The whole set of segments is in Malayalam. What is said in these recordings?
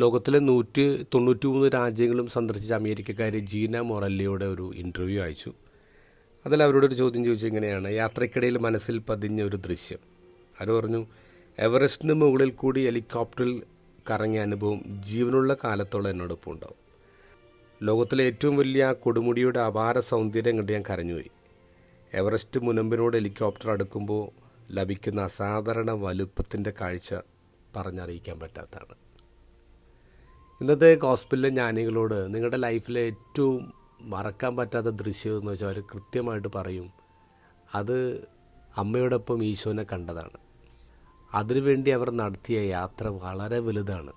ലോകത്തിലെ നൂറ്റി തൊണ്ണൂറ്റി മൂന്ന് രാജ്യങ്ങളും സന്ദർശിച്ച അമേരിക്കക്കാരി ജീന മൊറല്ലിയുടെ ഒരു ഇന്റർവ്യൂ അയച്ചു. അതിൽ അവരോട് ഒരു ചോദ്യം ചോദിച്ചു ഇങ്ങനെയാണ് യാത്രക്കിടയിൽ മനസ്സിൽ പതിഞ്ഞ ഒരു ദൃശ്യം? അവർ പറഞ്ഞു എവറസ്റ്റിന് മുകളിൽ കൂടി ഹെലികോപ്റ്ററിൽ കറങ്ങിയ അനുഭവം ജീവനുള്ള കാലത്തോളം എന്നോടൊപ്പം ഉണ്ടാവും. ലോകത്തിലെ ഏറ്റവും വലിയ കൊടുമുടിയുടെ അപാര സൗന്ദര്യം കണ്ട് ഞാൻ കരഞ്ഞുപോയി. എവറസ്റ്റ് മുനമ്പിനോട് ഹെലികോപ്റ്റർ അടുക്കുമ്പോൾ ലഭിക്കുന്ന അസാധാരണ വലുപ്പത്തിന്റെ കാഴ്ച പറഞ്ഞറിയിക്കാൻ പറ്റാത്തതാണ്. ഇന്നത്തെ ഹോസ്പിറ്റലിലെ ജ്ഞാനികളോട് നിങ്ങളുടെ ലൈഫിലെ ഏറ്റവും മറക്കാൻ പറ്റാത്ത ദൃശ്യം എന്ന് വെച്ചാൽ അവർ കൃത്യമായിട്ട് പറയും അത് അമ്മയോടൊപ്പം ഈശോനെ കണ്ടതാണ്. അതിനുവേണ്ടി അവർ നടത്തിയ യാത്ര വളരെ വലുതാണ്.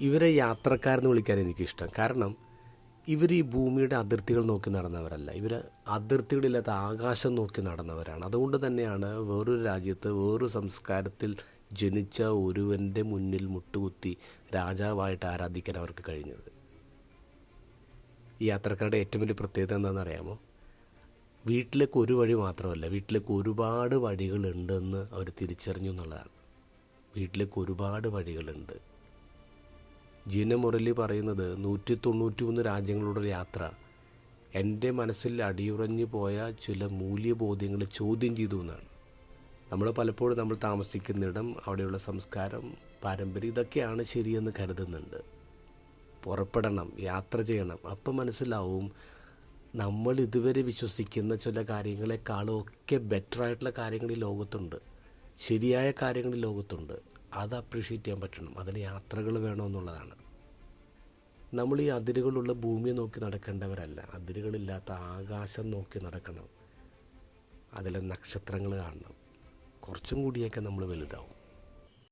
ഇവരെ യാത്രക്കാരെന്ന് വിളിക്കാൻ എനിക്കിഷ്ടം. കാരണം ഇവർ ഈ ഭൂമിയുടെ അതിർത്തികൾ നോക്കി നടന്നവരല്ല. ഇവർ അതിർത്തികളില്ലാത്ത ആകാശം നോക്കി നടന്നവരാണ്. അതുകൊണ്ട് തന്നെയാണ് വേറൊരു രാജ്യത്ത് വേറൊരു സംസ്കാരത്തിൽ ജനിച്ച ഒരുവന്റെ മുന്നിൽ മുട്ടുകുത്തി രാജാവായിട്ട് ആരാധിക്കാൻ അവർക്ക് കഴിഞ്ഞത്. ഈ യാത്രക്കാരുടെ ഏറ്റവും വലിയ പ്രത്യേകത എന്താണെന്ന് അറിയാമോ വീട്ടിലേക്ക് ഒരു വഴി മാത്രമല്ല വീട്ടിലേക്ക് ഒരുപാട് വഴികളുണ്ടെന്ന് അവർ തിരിച്ചറിഞ്ഞു എന്നുള്ളതാണ്. വീട്ടിലേക്ക് ഒരുപാട് വഴികളുണ്ട്. ജീന മുരളി പറയുന്നത് നൂറ്റി തൊണ്ണൂറ്റി മൂന്ന് രാജ്യങ്ങളുടെ യാത്ര. എന്റെ മനസ്സിൽ അടിയുറഞ്ഞു പോയ ചില മൂല്യബോധ്യങ്ങൾ ചോദ്യം ചെയ്തു എന്നാണ്. നമ്മൾ പലപ്പോഴും നമ്മൾ താമസിക്കുന്നിടം അവിടെയുള്ള സംസ്കാരം പാരമ്പര്യം ഇതൊക്കെയാണ് ശരിയെന്ന് കരുതുന്നുണ്ട്. പുറപ്പെടണം യാത്ര ചെയ്യണം. അപ്പം മനസ്സിലാവും നമ്മൾ ഇതുവരെ വിശ്വസിക്കുന്ന ചില കാര്യങ്ങളെക്കാളും ഒക്കെ ബെറ്റർ ആയിട്ടുള്ള കാര്യങ്ങൾ ഈ ലോകത്തുണ്ട്. ശരിയായ കാര്യങ്ങൾ ഈ ലോകത്തുണ്ട്. അത് അപ്രീഷിയേറ്റ് ചെയ്യാൻ പറ്റണം. അതിന് യാത്രകൾ വേണമെന്നുള്ളതാണ് നമ്മൾ ഈ അതിരുകളുള്ള ഭൂമിയെ നോക്കി നടക്കേണ്ടവരല്ല. അതിരുകളില്ലാത്ത ആകാശം നോക്കി നടക്കണം. അതിലെ നക്ഷത്രങ്ങൾ കാണണം. കുറച്ചും കൂടിയൊക്കെ നമ്മൾ വലുതാവും.